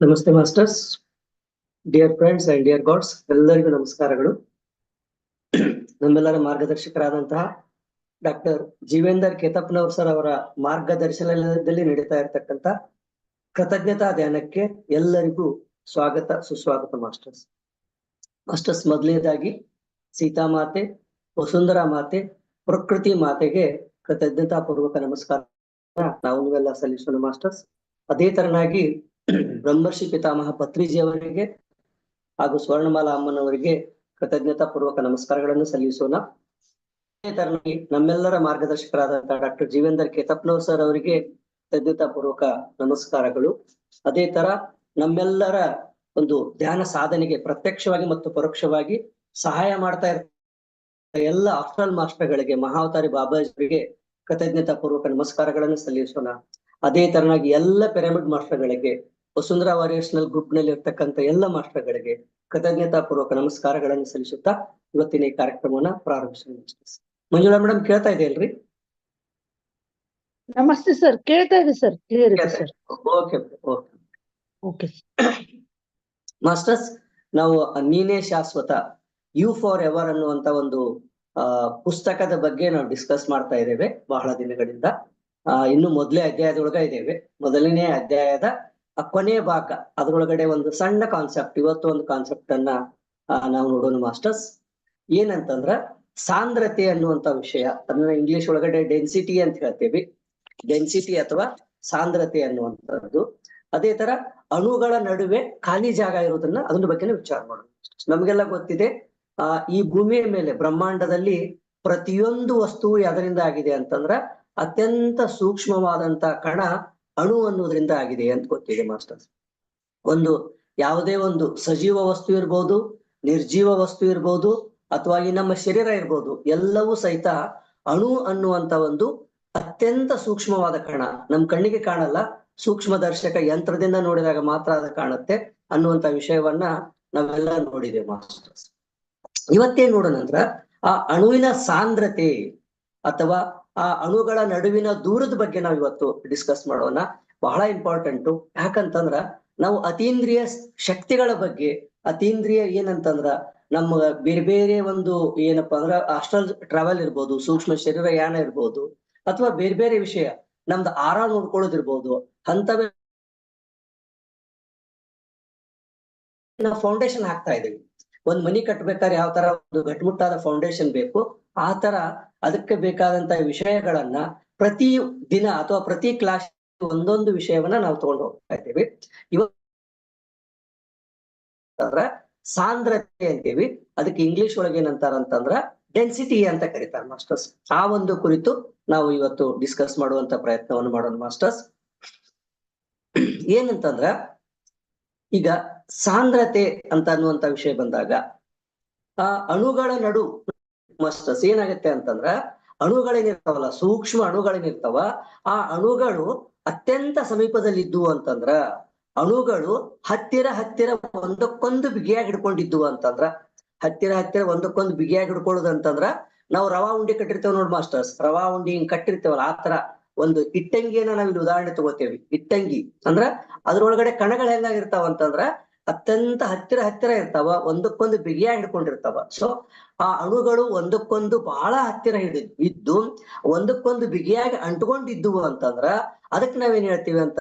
ನಮಸ್ತೆ masters. Dear friends and dear gods ಎಲ್ಲರಿಗೂ ನಮಸ್ಕಾರಗಳು. ನಮ್ಮೆಲ್ಲರ ಮಾರ್ಗದರ್ಶಕರಾದಂತಹ ಡಾಕ್ಟರ್ ಜೀವೇಂದರ್ ಕೇತಪ್ಪನವ್ರ ಸರ್ ಅವರ ಮಾರ್ಗದರ್ಶನದಲ್ಲಿ ನಡೀತಾ ಇರತಕ್ಕಂತ ಕೃತಜ್ಞತಾ ಧ್ಯಾನಕ್ಕೆ ಎಲ್ಲರಿಗೂ ಸ್ವಾಗತ, ಸುಸ್ವಾಗತ ಮಾಸ್ಟರ್ಸ್. ಮಾಸ್ಟರ್ಸ್, ಮೊದಲನೇದಾಗಿ ಸೀತಾಮಾತೆ ವಸುಂಧರಾ ಮಾತೆ, ಪ್ರಕೃತಿ ಮಾತೆಗೆ ಕೃತಜ್ಞತಾ ಪೂರ್ವಕ ನಮಸ್ಕಾರ. ನಾವು ನೀವೆಲ್ಲ ಸಲ್ಲಿಸೋಣ ಮಾಸ್ಟರ್ಸ್. ಅದೇ ತರನಾಗಿ ಬ್ರಹ್ಮರ್ಷಿ ಪಿತಾಮಹ ಪತ್ರಿಜಿ ಅವರಿಗೆ ಹಾಗೂ ಸ್ವರ್ಣಮಾಲಾ ಅಮ್ಮನವರಿಗೆ ಕೃತಜ್ಞತಾ ಪೂರ್ವಕ ನಮಸ್ಕಾರಗಳನ್ನು ಸಲ್ಲಿಸೋಣ. ನಮ್ಮೆಲ್ಲರ ಮಾರ್ಗದರ್ಶಕರಾದಂತಹ ಡಾಕ್ಟರ್ ಜೀವೇಂದರ್ ಕೇತಪ್ನವ್ ಸರ್ ಅವರಿಗೆ ಕೃತಜ್ಞತಾ ಪೂರ್ವಕ ನಮಸ್ಕಾರಗಳು. ಅದೇ ತರ ನಮ್ಮೆಲ್ಲರ ಒಂದು ಧ್ಯಾನ ಸಾಧನೆಗೆ ಪ್ರತ್ಯಕ್ಷವಾಗಿ ಮತ್ತು ಪರೋಕ್ಷವಾಗಿ ಸಹಾಯ ಮಾಡ್ತಾ ಇರ್ತ ಎಲ್ಲ ಆಫ್ಟಲ್ ಮಾಸ್ಟರ್ಗಳಿಗೆ, ಮಹಾವತಾರಿ ಬಾಬಾಜಿಗೆ ಕೃತಜ್ಞತಾ ಪೂರ್ವಕ ನಮಸ್ಕಾರಗಳನ್ನು ಸಲ್ಲಿಸೋಣ. ಅದೇ ತರನಾಗಿ ಎಲ್ಲ ಪಿರಮಿಡ್ ಮಾಸ್ಟರ್ಗಳಿಗೆ ವಸುಂಧರಾ ವಾರಿಯರ್ಸ್ನಲ್ ಗ್ರೂಪ್ನಲ್ಲಿ ಇರ್ತಕ್ಕಂಥ ಎಲ್ಲ ಮಾಸ್ಟರ್ಗಳಿಗೆ ಕೃತಜ್ಞತಾ ಪೂರ್ವಕ ನಮಸ್ಕಾರಗಳನ್ನು ಸಲ್ಲಿಸುತ್ತಾ ಇವತ್ತಿನ ಈ ಕಾರ್ಯಕ್ರಮವನ್ನ ಪ್ರಾರಂಭಿಸೋಣ ಮಂಜುಳಾ ಮೇಡಮ್ ಕೇಳ್ತಾ ಇದೆ ಅಲ್ರಿ ನಮಸ್ತೆ ಸರ್ ಕೇಳ್ತಾ ಇದೆ ಸರ್ ಕ್ಲಿಯರ್ ಇದೆ sir. Okay okay okay masters ನಾವು ನೀನೇ ಶಾಶ್ವತ ಯು ಫಾರ್ ಎವರ್ ಅನ್ನುವಂತ ಒಂದು ಪುಸ್ತಕದ ಬಗ್ಗೆ ನಾವು ಡಿಸ್ಕಸ್ ಮಾಡ್ತಾ ಇದ್ದೇವೆ ಬಹಳ ದಿನಗಳಿಂದ. ಇನ್ನು ಮೊದಲೇ ಅಧ್ಯಾಯದೊಳಗ ಇದ್ದೇವೆ. ಮೊದಲನೇ ಅಧ್ಯಾಯದ ಆ ಕೊನೆ ಭಾಗ ಅದ್ರೊಳಗಡೆ ಒಂದು ಸಣ್ಣ ಕಾನ್ಸೆಪ್ಟ್ ಇವತ್ತು ಒಂದು ಕಾನ್ಸೆಪ್ಟ್ ಅನ್ನ ನಾವು ನೋಡೋಣ ಮಾಸ್ಟರ್ಸ್ ಏನಂತಂದ್ರ ಸಾಂದ್ರತೆ ಅನ್ನುವಂತ ವಿಷಯ. ಅದನ್ನ ಇಂಗ್ಲಿಷ್ ಒಳಗಡೆ ಡೆನ್ಸಿಟಿ ಅಂತ ಹೇಳ್ತೇವೆ. ಡೆನ್ಸಿಟಿ ಅಥವಾ ಸಾಂದ್ರತೆ ಅನ್ನುವಂಥದ್ದು. ಅದೇ ತರ ಅಣುಗಳ ನಡುವೆ ಖಾಲಿ ಜಾಗ ಇರೋದನ್ನ ಅದ್ರ ಬಗ್ಗೆನೇ ವಿಚಾರ ಮಾಡೋಣ. ನಮಗೆಲ್ಲ ಗೊತ್ತಿದೆ, ಆ, ಈ ಭೂಮಿಯ ಮೇಲೆ, ಬ್ರಹ್ಮಾಂಡದಲ್ಲಿ ಪ್ರತಿಯೊಂದು ವಸ್ತುವು ಯಾವುದರಿಂದ ಆಗಿದೆ ಅಂತಂದ್ರ ಅತ್ಯಂತ ಸೂಕ್ಷ್ಮವಾದಂತ ಕಣ ಅಣು ಅನ್ನೋದ್ರಿಂದ ಆಗಿದೆ ಅಂತ ಗೊತ್ತಿದೆ, ಮಾಸ್ಟರ್ಸ್. ಒಂದು ಯಾವುದೇ ಒಂದು ಸಜೀವ ವಸ್ತು ಇರ್ಬೋದು, ನಿರ್ಜೀವ ವಸ್ತು ಇರ್ಬೋದು, ಅಥವಾ ಈ ನಮ್ಮ ಶರೀರ ಇರ್ಬೋದು, ಎಲ್ಲವೂ ಸಹಿತ ಅಣು ಅನ್ನುವಂತ ಒಂದು ಅತ್ಯಂತ ಸೂಕ್ಷ್ಮವಾದ ಕಣ. ನಮ್ ಕಣ್ಣಿಗೆ ಕಾಣಲ್ಲ, ಸೂಕ್ಷ್ಮ ದರ್ಶಕ ಯಂತ್ರದಿಂದ ನೋಡಿದಾಗ ಮಾತ್ರ ಅದು ಕಾಣುತ್ತೆ ಅನ್ನುವಂತ ವಿಷಯವನ್ನ ನಾವೆಲ್ಲ ನೋಡಿದ್ದೇವೆ, ಮಾಸ್ಟರ್ಸ್. ಇವತ್ತೇನ್ ನೋಡೋಣ ಆ ಅಣುವಿನ ಸಾಂದ್ರತೆ ಅಥವಾ ಆ ಅಣುಗಳ ನಡುವಿನ ದೂರದ ಬಗ್ಗೆ ನಾವು ಇವತ್ತು ಡಿಸ್ಕಸ್ ಮಾಡೋಣ. ಬಹಳ ಇಂಪಾರ್ಟೆಂಟು ಯಾಕಂತಂದ್ರ ನಾವು ಅತೀಂದ್ರಿಯ ಶಕ್ತಿಗಳ ಬಗ್ಗೆ, ಅತೀಂದ್ರಿಯ ಏನಂತಂದ್ರ ನಮ್ಮ ಬೇರೆ ಬೇರೆ ಒಂದು ಏನಪ್ಪಾ ಅಂದ್ರ ಅಸ್ಟ್ರಲ್ ಟ್ರಾವೆಲ್ ಇರ್ಬೋದು, ಸೂಕ್ಷ್ಮ ಶರೀರ ಯಾನ ಇರ್ಬೋದು, ಅಥವಾ ಬೇರೆ ಬೇರೆ ವಿಷಯ, ನಮ್ದು ಆರ ನೋಡ್ಕೊಳ್ಳೋದಿರ್ಬೋದು ಅಂತವೇ ನಾವು ಫೌಂಡೇಶನ್ ಹಾಕ್ತಾ ಇದೀವಿ. ಒಂದ್ ಮನಿ ಕಟ್ಬೇಕಾದ್ರೆ ಯಾವ ತರ ಒಂದು ಗಟ್ಮುಟ್ಟಾದ ಫೌಂಡೇಶನ್ ಬೇಕು ಆ ತರ ಅದಕ್ಕೆ ಬೇಕಾದಂತ ವಿಷಯಗಳನ್ನ ಪ್ರತಿ ದಿನ ಅಥವಾ ಪ್ರತಿ ಕ್ಲಾಸ್ ಒಂದೊಂದು ವಿಷಯವನ್ನ ನಾವು ತಗೊಂಡು ಹೋಗ್ತಾ ಇದ್ದೀವಿ. ಇವತ್ತ ಸಾಂದ್ರತೆ ಅಂತೀವಿ ಅದಕ್ಕೆ ಇಂಗ್ಲಿಷ್ ಒಳಗೆ ಏನಂತಾರ ಅಂತಂದ್ರ ಡೆನ್ಸಿಟಿ ಅಂತ ಕರೀತಾರೆ ಮಾಸ್ಟರ್ಸ್ ಆ ಒಂದು ಕುರಿತು ನಾವು ಇವತ್ತು ಡಿಸ್ಕಸ್ ಮಾಡುವಂತ ಪ್ರಯತ್ನವನ್ನು ಮಾಡೋಣ ಮಾಸ್ಟರ್ಸ್ ಏನಂತಂದ್ರ ಈಗ ಸಾಂದ್ರತೆ ಅಂತ ಅನ್ನುವಂತ ವಿಷಯ ಬಂದಾಗ ಆ ಅಣುಗಳ ನಡು ಮಾಸ್ಟರ್ಸ್ ಏನಾಗತ್ತೆ ಅಂತಂದ್ರ ಅಣುಗಳೇನಿರ್ತಾವಲ್ಲ, ಸೂಕ್ಷ್ಮ ಅಣುಗಳೇನಿರ್ತಾವ, ಆ ಅಣುಗಳು ಅತ್ಯಂತ ಸಮೀಪದಲ್ಲಿದ್ದು ಅಂತಂದ್ರ ಅಣುಗಳು ಹತ್ತಿರ ಹತ್ತಿರ ಒಂದಕ್ಕೊಂದು ಬಿಗಿಯಾಗಿ ಹಿಡ್ಕೊಂಡಿದ್ದು ಅಂತಂದ್ರ, ಹತ್ತಿರ ಹತ್ತಿರ ಒಂದಕ್ಕೊಂದು ಬಿಗಿಯಾಗಿ ಹಿಡ್ಕೊಳ್ಳೋದು ಅಂತಂದ್ರ ನಾವು ರವಾ ಉಂಡಿ ಕಟ್ಟಿರ್ತೇವೆ ನೋಡ್ ಮಾಸ್ಟರ್ಸ್ ರವಾ ಉಂಡಿ ಹಿಂಗ್ ಕಟ್ಟಿರ್ತೇವಲ್ಲ ಆ ತರ ಒಂದು ಇಟ್ಟಂಗಿಯನ್ನ ನಾವಿಲ್ಲಿ ಉದಾಹರಣೆ ತಗೋತೇವಿ. ಇಟ್ಟಂಗಿ ಅಂದ್ರ ಅದ್ರೊಳಗಡೆ ಕಣಗಳು ಹೆಂಗಾಗಿರ್ತಾವ ಅಂತಂದ್ರ ಅತ್ಯಂತ ಹತ್ತಿರ ಹತ್ತಿರ ಇರ್ತಾವ, ಒಂದಕ್ಕೊಂದು ಬಿಗಿಯಾಗಿ ಹಿಡ್ಕೊಂಡಿರ್ತಾವ ಸೊ ಆ ಅಣುಗಳು ಒಂದಕ್ಕೊಂದು ಬಹಳ ಹತ್ತಿರ ಹಿಡಿದ್ ಇದ್ದು, ಒಂದಕ್ಕೊಂದು ಬಿಗಿಯಾಗಿ ಅಂಟ್ಕೊಂಡಿದ್ದು ಅಂತಂದ್ರ ಅದಕ್ಕೆ ನಾವೇನ್ ಹೇಳ್ತೀವಿ ಅಂತ,